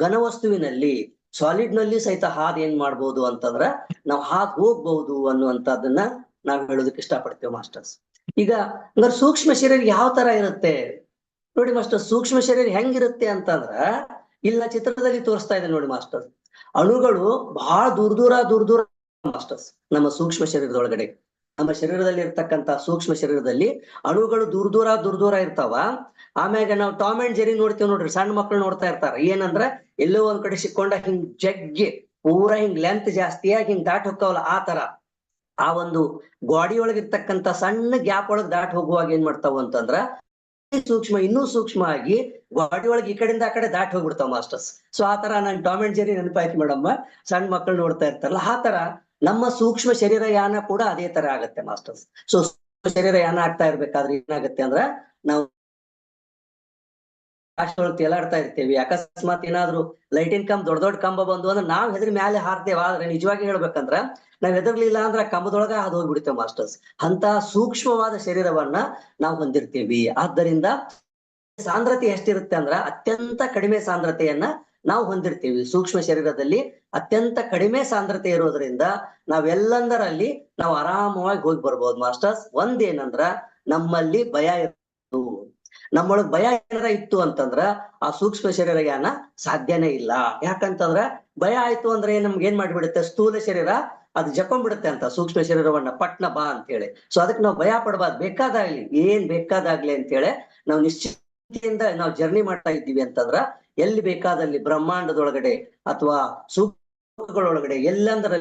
ಘನ ವಸ್ತುವಿನಲ್ಲಿ ಸಾಲಿಡ್ನಲ್ಲಿ ಸಹಿತ ಹಾದ್ ಏನ್ ಮಾಡ್ಬೋದು ಅಂತಂದ್ರ ನಾವು ಹಾದ್ ಹೋಗ್ಬಹುದು ಅನ್ನುವಂತದನ್ನ ನಾವು ಹೇಳೋದಕ್ಕೆ ಇಷ್ಟಪಡ್ತೇವೆ ಮಾಸ್ಟರ್ಸ್. ಈಗ ಹಂಗಾರೆ ಸೂಕ್ಷ್ಮ ಶರೀರ ಯಾವ ತರ ಇರುತ್ತೆ? ನೋಡಿ ಮಾಸ್ಟರ್, ಸೂಕ್ಷ್ಮ ಶರೀರ ಹೆಂಗಿರುತ್ತೆ ಅಂತಂದ್ರ ಇಲ್ಲ ಚಿತ್ರದಲ್ಲಿ ತೋರಿಸ್ತಾ ಇದೆ ನೋಡಿ ಮಾಸ್ಟರ್. ಅಣುಗಳು ಬಹಳ ದೂರ ದೂರ ದೂರ ದೂರ ಮಾಸ್ಟರ್ಸ್ ನಮ್ಮ ಸೂಕ್ಷ್ಮ ಶರೀರದೊಳಗಡೆ. ನಮ್ಮ ಶರೀರದಲ್ಲಿ ಇರ್ತಕ್ಕಂತ ಸೂಕ್ಷ್ಮ ಶರೀರದಲ್ಲಿ ಅಣುಗಳು ದೂರ ದೂರ ದೂರ ದೂರ ಇರ್ತಾವ. ಆಮ್ಯಾಗ ನಾವು ಟಾಮ್ ಅಂಡ್ ಜೆರಿ ನೋಡ್ತೀವಿ ನೋಡ್ರಿ ಸಣ್ಣ ಮಕ್ಳು ನೋಡ್ತಾ ಇರ್ತಾರ. ಏನಂದ್ರ ಎಲ್ಲೋ ಒಂದ್ ಕಡೆ ಸಿಕ್ಕೊಂಡ ಹಿಂಗ್ ಜಗ್ಗಿ, ಪೂರಾ ಹಿಂಗ್ ಲೆಂತ್ ಜಾಸ್ತಿಯಾಗಿ ಹಿಂಗ್ ದಾಟ್ ಹೋಗ್ತಾವಲ್ಲ ಆ ತರ. ಆ ಒಂದು ಗಾಡಿ ಒಳಗಿರ್ತಕ್ಕಂತ ಸಣ್ಣ ಗ್ಯಾಪ್ ಒಳಗ್ ದಾಟ್ ಹೋಗುವಾಗ ಏನ್ ಮಾಡ್ತಾವ ಅಂತಂದ್ರ ಸೂಕ್ಷ್ಮ ಇನ್ನೂ ಸೂಕ್ಷ್ಮ ಆಗಿ ಗಾಡಿ ಒಳಗೆ ಈ ಕಡೆಯಿಂದ ಆ ಕಡೆ ದಾಟಿ ಹೋಗ್ಬಿಡ್ತಾವ ಮಾಸ್ಟರ್ಸ್. ಸೊ ಆ ತರ ನಾನ್ ಅಂಡ್ ಜೆರಿ ನೆನಪಾಯ್ತು ಮೇಡಮ್ಮ ಸಣ್ಣ ಮಕ್ಕಳು ನೋಡ್ತಾ ಇರ್ತಾರಲ್ಲ, ಆ ತರ ನಮ್ಮ ಸೂಕ್ಷ್ಮ ಶರೀರ ಯಾನ ಕೂಡ ಅದೇ ತರ ಆಗತ್ತೆ ಮಾಸ್ಟರ್ಸ್. ಸೊ ಶರೀರ ಯಾನ ಆಗ್ತಾ ಇರ್ಬೇಕಾದ್ರೆ ಏನಾಗುತ್ತೆ ಅಂದ್ರ, ನಾವು ಅಷ್ಟೊಳಗೆ ತೇಲಾಡ್ತಾ ಇರ್ತೇವಿ. ಅಕಸ್ಮಾತ್ ಏನಾದ್ರು ಲೈಟಿನ್ ಕಂಬ, ದೊಡ್ಡ ದೊಡ್ಡ ಕಂಬ ಬಂದು ಅಂದ್ರೆ ನಾವ್ ಹೆದರಿ ಮ್ಯಾಲೆ ಹಾರ್ತೇವ. ಆದ್ರೆ ನಿಜವಾಗಿ ಹೇಳ್ಬೇಕಂದ್ರ ನಾವ್ ಹೆದರ್ಲಿಲ್ಲ ಅಂದ್ರೆ ಕಂಬದೊಳಗ ಅದು ಹೋಗ್ಬಿಡ್ತೇವೆ ಮಾಸ್ಟರ್ಸ್. ಅಂತ ಸೂಕ್ಷ್ಮವಾದ ಶರೀರವನ್ನ ನಾವು ಹೊಂದಿರ್ತೇವಿ. ಆದ್ದರಿಂದ ಸಾಂದ್ರತೆ ಎಷ್ಟಿರುತ್ತೆ ಅಂದ್ರ ಅತ್ಯಂತ ಕಡಿಮೆ ಸಾಂದ್ರತೆಯನ್ನ ನಾವು ಹೊಂದಿರ್ತೀವಿ. ಸೂಕ್ಷ್ಮ ಶರೀರದಲ್ಲಿ ಅತ್ಯಂತ ಕಡಿಮೆ ಸಾಂದ್ರತೆ ಇರೋದ್ರಿಂದ ನಾವೆಲ್ಲಂದರಲ್ಲಿ ನಾವು ಆರಾಮವಾಗಿ ಹೋಗಿ ಬರ್ಬೋದು ಮಾಸ್ಟರ್ಸ್. ಒಂದೇನಂದ್ರ ನಮ್ಮಲ್ಲಿ ಭಯ ಇರೋದು. ನಮ್ಮೊಳಗ್ ಭಯ ಏನಾರ ಇತ್ತು ಅಂತಂದ್ರ ಆ ಸೂಕ್ಷ್ಮ ಶರೀರ ಯಾನ ಸಾಧ್ಯನೇ ಇಲ್ಲ. ಯಾಕಂತಂದ್ರ ಭಯ ಆಯ್ತು ಅಂದ್ರೆ ನಮ್ಗೆ ಏನ್ ಮಾಡ್ಬಿಡುತ್ತೆ? ಸ್ಥೂಲ ಶರೀರ ಅದು ಜಕೊಂಡ್ಬಿಡುತ್ತೆ ಅಂತ, ಸೂಕ್ಷ್ಮ ಶರೀರವನ್ನ ಪಟ್ನ ಬಾ ಅಂತ ಹೇಳಿ ಸೊ ಅದಕ್ಕೆ ನಾವು ಭಯ ಪಡಬಾರ್ದು. ಬೇಕಾದಾಗ್ಲಿ, ಏನ್ ಬೇಕಾದಾಗ್ಲಿ ಅಂತ ಹೇಳಿ ನಾವು ನಿಶ್ಚಿತಿಯಿಂದ ನಾವು ಜರ್ನಿ ಮಾಡ್ತಾ ಇದ್ದೀವಿ ಅಂತಂದ್ರ ಎಲ್ಲಿ ಬೇಕಾದಲ್ಲಿ ಬ್ರಹ್ಮಾಂಡದೊಳಗಡೆ ಅಥವಾ ಸೂಕ್ಷ್ಮಗಳೊಳಗಡೆ ಎಲ್ಲಂದ್ರ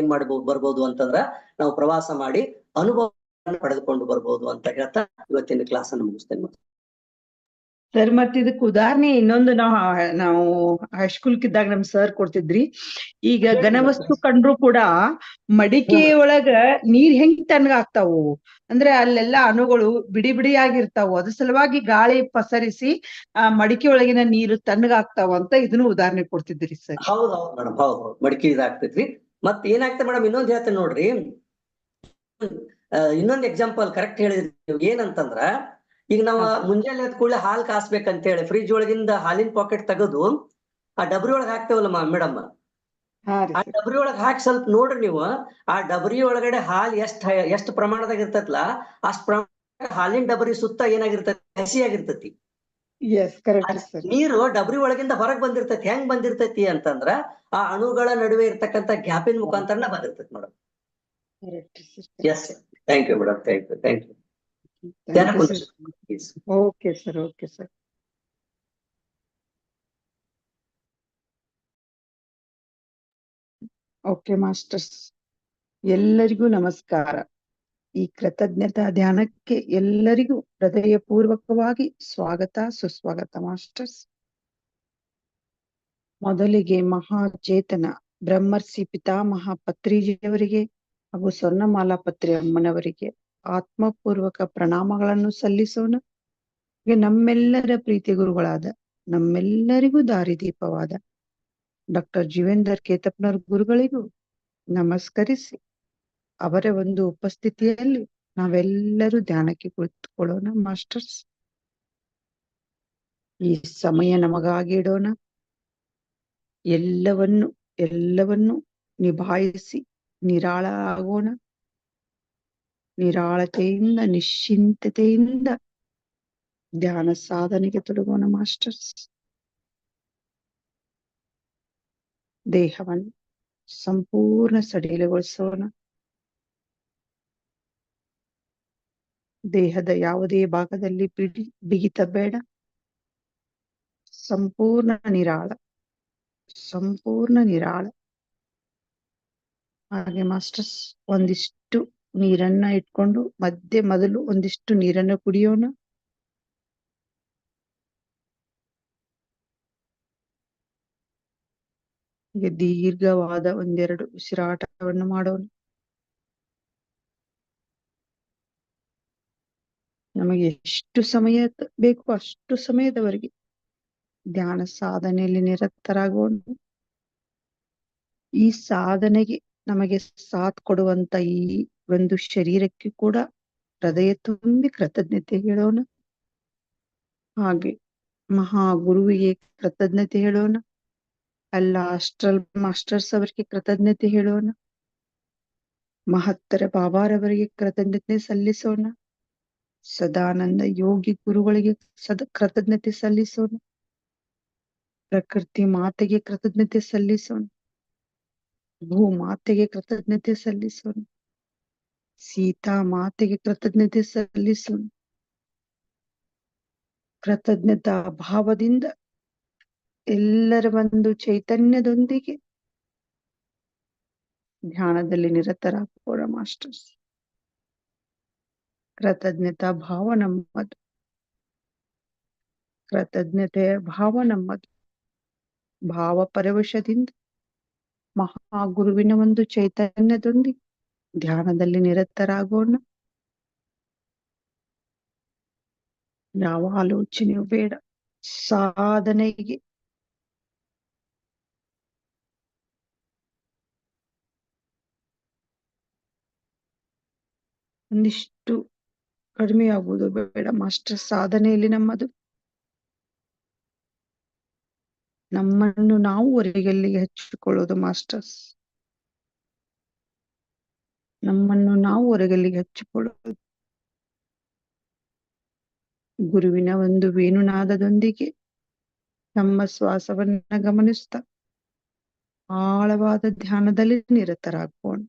ಏನ್ ಮಾಡ್ಬೋದು ಬರ್ಬೋದು ಅಂತಂದ್ರ ನಾವು ಪ್ರವಾಸ ಮಾಡಿ ಅನುಭವ ಪಡೆದುಕೊಂಡು ಬರ್ಬೋದು ಅಂತ ಹೇಳ್ತಾ ಇವತ್ತಿನ ಕ್ಲಾಸ್ ಅನ್ನು ಮುಗಿಸ್ತೇನೆ. ಸರ್ ಮತ್ ಇದಕ್ ಉದಾಹರಣೆ ಇನ್ನೊಂದು ನಾವು ನಾವು ಹೈಸ್ಕೂಲ್ ಇದ್ದಾಗ ನಮ್ ಸರ್ ಕೊಡ್ತಿದ್ರಿ. ಈಗ ಘನವಸ್ತು ಕಂಡ್ರು ಕೂಡ ಮಡಿಕೆ ಒಳಗ ನೀರ್ ಹೆಂಗ್ ತಣ್ಣಗಾಗ್ತಾವು ಅಂದ್ರೆ ಅಲ್ಲೆಲ್ಲಾ ಅಣುಗಳು ಬಿಡಿ ಬಿಡಿಯಾಗಿರ್ತಾವು. ಅದ್ರ ಸಲುವಾಗಿ ಗಾಳಿ ಪಸರಿಸಿ ಆ ಮಡಿಕೆ ಒಳಗಿನ ನೀರು ತಣ್ಣಗಾಗ್ತಾವ ಅಂತ ಇದನ್ನು ಉದಾಹರಣೆ ಕೊಡ್ತಿದ್ರಿ ಸರ್. ಹೌದ್ ಹೌದ್ ಮೇಡಮ್ ಹೌದ್ ಹೌದ್. ಮಡಿಕೆ ಇದಾಗ್ತೈತ್ರಿ ಮತ್ ಏನಾಗ್ತದೆ ಮೇಡಮ್ ಇನ್ನೊಂದ್ ಹೇಳ್ತೇನೆ ನೋಡ್ರಿ. ಇನ್ನೊಂದ್ ಎಕ್ಸಾಂಪಲ್ ಕರೆಕ್ಟ್ ಹೇಳಿದ್ರಿ ನೀವು ಏನಂತಂದ್ರ ಈಗ ನಾವ್ ಮುಂಜಾನೆ ಎದ್ದ ಕೂಡಲೇ ಹಾಲ್ ಕಾಸ್ಬೇಕಂತ ಹೇಳಿ ಫ್ರಿಜ್ ಒಳಗಿಂದ ಹಾಲಿನ ಪಾಕೆಟ್ ತೆಗೆದು ಆ ಡಬ್ರಿ ಒಳಗ್ ಹಾಕ್ತೇವಲ್ಲ ಮೇಡಮ್ ಆ ಡಬರಿ ಒಳಗ್ ಹಾಕಿ ಸ್ವಲ್ಪ ನೋಡ್ರಿ ನೀವು. ಆ ಡಬರಿ ಒಳಗಡೆ ಹಾಲ್ ಎಷ್ಟ್ ಎಷ್ಟು ಪ್ರಮಾಣದಾಗ ಇರ್ತೈತ್ಲ ಅಷ್ಟ್ ಪ್ರಮಾಣ ಹಾಲಿನ ಡಬರಿ ಸುತ್ತ ಏನಾಗಿರ್ತೈತಿ ಹಸಿ ಆಗಿರ್ತೇತಿ. ನೀರು ಡಬ್ರಿ ಒಳಗಿಂದ ಹೊರಗ್ ಬಂದಿರ್ತೈತಿ ಹೆಂಗ್ ಬಂದಿರ್ತೈತಿ ಅಂತಂದ್ರ ಆ ಅಣುಗಳ ನಡುವೆ ಇರ್ತಕ್ಕಂತ ಗ್ಯಾಪಿನ ಮುಖಾಂತರನ ಬಂದಿರ್ತೈತಿ madam yes thank you madam thank you thank you okay sir okay sir okay masters ಎಲ್ಲರಿಗೂ ನಮಸ್ಕಾರ. ಈ ಕೃತಜ್ಞತಾ ಧ್ಯಾನಕ್ಕೆ ಎಲ್ಲರಿಗೂ ಹೃದಯಪೂರ್ವಕವಾಗಿ ಸ್ವಾಗತ ಸುಸ್ವಾಗತ ಮಾಸ್ಟರ್ಸ್. ಮೊದಲಿಗೆ ಮಹಾಚೇತನ ಬ್ರಹ್ಮರ್ಷಿ ಪಿತಾಮಹ ಪತ್ರಿಜಿಯವರಿಗೆ ಹಾಗೂ ಸ್ವರ್ಣಮಾಲಾ ಪತ್ರಿ ಅಮ್ಮನವರಿಗೆ ಆತ್ಮಪೂರ್ವಕ ಪ್ರಣಾಮಗಳನ್ನು ಸಲ್ಲಿಸೋಣ. ನಮ್ಮೆಲ್ಲರ ಪ್ರೀತಿ ಗುರುಗಳಾದ, ನಮ್ಮೆಲ್ಲರಿಗೂ ದಾರಿದೀಪವಾದ ಡಾಕ್ಟರ್ ಜೀವೇಂದರ್ ಕೇತಪ್ಪನವ್ರ ಗುರುಗಳಿಗೂ ನಮಸ್ಕರಿಸಿ, ಅವರ ಒಂದು ಉಪಸ್ಥಿತಿಯಲ್ಲಿ ನಾವೆಲ್ಲರೂ ಧ್ಯಾನಕ್ಕೆ ಕುಳಿತುಕೊಳ್ಳೋಣ. ಮಾಸ್ಟರ್ಸ್ ಈ ಸಮಯ ನಮಗಾಗಿ ಇಡೋಣ. ಎಲ್ಲವನ್ನು ಎಲ್ಲವನ್ನು ನಿಭಾಯಿಸಿ, ನಿರಾಳ ಆಗೋಣ. ನಿರಾಳತೆಯಿಂದ ನಿಶ್ಚಿಂತತೆಯಿಂದ ಧ್ಯಾನ ಸಾಧನೆಗೆ ತೊಡಗೋಣ ಮಾಸ್ಟರ್ಸ್. ದೇಹವನ್ನು ಸಂಪೂರ್ಣ ಸಡಿಲಗೊಳಿಸೋಣ ದೇಹದ ಯಾವುದೇ ಭಾಗದಲ್ಲಿ ಬಿಡಿ ಬಿಗಿತ ಬೇಡ ಸಂಪೂರ್ಣ ನಿರಾಳ ಸಂಪೂರ್ಣ ನಿರಾಳ. ಹಾಗೆ ಮಾಸ್ಟರ್ಸ್, ಒಂದಿಷ್ಟು ನೀರನ್ನ ಇಟ್ಕೊಂಡು ಮಧ್ಯೆ ಮೊದಲು ಒಂದಿಷ್ಟು ನೀರನ್ನ ಕುಡಿಯೋಣ. ಹೀಗೆ ದೀರ್ಘವಾದ ಒಂದೆರಡು ಉಸಿರಾಟವನ್ನು ಮಾಡೋಣ. ನಮಗೆ ಎಷ್ಟು ಸಮಯ ಬೇಕು ಅಷ್ಟು ಸಮಯದವರೆಗೆ ಧ್ಯಾನ ಸಾಧನೆಯಲ್ಲಿ ನಿರತರಾಗೋಣ. ಈ ಸಾಧನೆಗೆ ನಮಗೆ ಸಾಥ್ ಕೊಡುವಂತ ಈ ಒಂದು ಶರೀರಕ್ಕೆ ಕೂಡ ಹೃದಯ ತುಂಬಿ ಕೃತಜ್ಞತೆ ಹೇಳೋಣ. ಹಾಗೆ ಮಹಾ ಗುರುವಿಗೆ ಕೃತಜ್ಞತೆ ಹೇಳೋಣ. ಅಲ್ಲ ಅಸ್ಟ್ರಲ್ ಮಾಸ್ಟರ್ಸ್ ಅವರಿಗೆ ಕೃತಜ್ಞತೆ ಹೇಳೋಣ. ಮಹತ್ತರ ಬಾಬಾರವರಿಗೆ ಕೃತಜ್ಞತೆ ಸಲ್ಲಿಸೋಣ. ಸದಾನಂದ ಯೋಗಿ ಗುರುಗಳಿಗೆ ಸದ ಕೃತಜ್ಞತೆ ಸಲ್ಲಿಸೋಣ. ಪ್ರಕೃತಿ ಮಾತೆಗೆ ಕೃತಜ್ಞತೆ ಸಲ್ಲಿಸೋಣ. ಭೂ ಮಾತೆಗೆ ಕೃತಜ್ಞತೆ ಸಲ್ಲಿಸೋಣ. ಸೀತಾ ಮಾತೆಗೆ ಕೃತಜ್ಞತೆ ಸಲ್ಲಿಸು. ಕೃತಜ್ಞತಾ ಭಾವದಿಂದ ಎಲ್ಲರ ಒಂದು ಚೈತನ್ಯದೊಂದಿಗೆ ಧ್ಯಾನದಲ್ಲಿ ನಿರತರಾಗೋಣ ಮಾಸ್ಟರ್ಸ್. ಕೃತಜ್ಞತಾ ಭಾವ ನಮ್ಮದು ಕೃತಜ್ಞತೆಯ ಭಾವ ನಮ್ಮದು ಭಾವ ಪರವಶದಿಂದ ಮಹಾಗುರುವಿನ ಒಂದು ಚೈತನ್ಯದೊಂದಿಗೆ ಧ್ಯಾನದಲ್ಲಿ ನಿರತರಾಗೋಣ. ಯಾವ ಆಲೋಚನೆಯೂ ಬೇಡ. ಸಾಧನೆಗೆ. ಒಂದಿಷ್ಟು ಕಡಿಮೆ ಆಗುವುದು ಬೇಡ. ಮಾಸ್ಟರ್, ಸಾಧನೆಯಲ್ಲಿ ನಮ್ಮದು. ನಮ್ಮನ್ನು ನಾವು ಹೊರಗೆಲ್ಲಿಗೆ ಹಚ್ಚಿಕೊಳ್ಳೋದು ಮಾಸ್ಟರ್ಸ್. ನಮ್ಮನ್ನು ನಾವು ಹೊರಗಲ್ಲಿಗೆ ಹಚ್ಚಿಕೊಳ್ಳುವುದು ಗುರುವಿನ ಒಂದು ವೇಣುನಾದದೊಂದಿಗೆ ನಮ್ಮ ಶ್ವಾಸವನ್ನ ಗಮನಿಸ್ತಾ ಆಳವಾದ ಧ್ಯಾನದಲ್ಲಿ ನಿರತರಾಗೋಣ.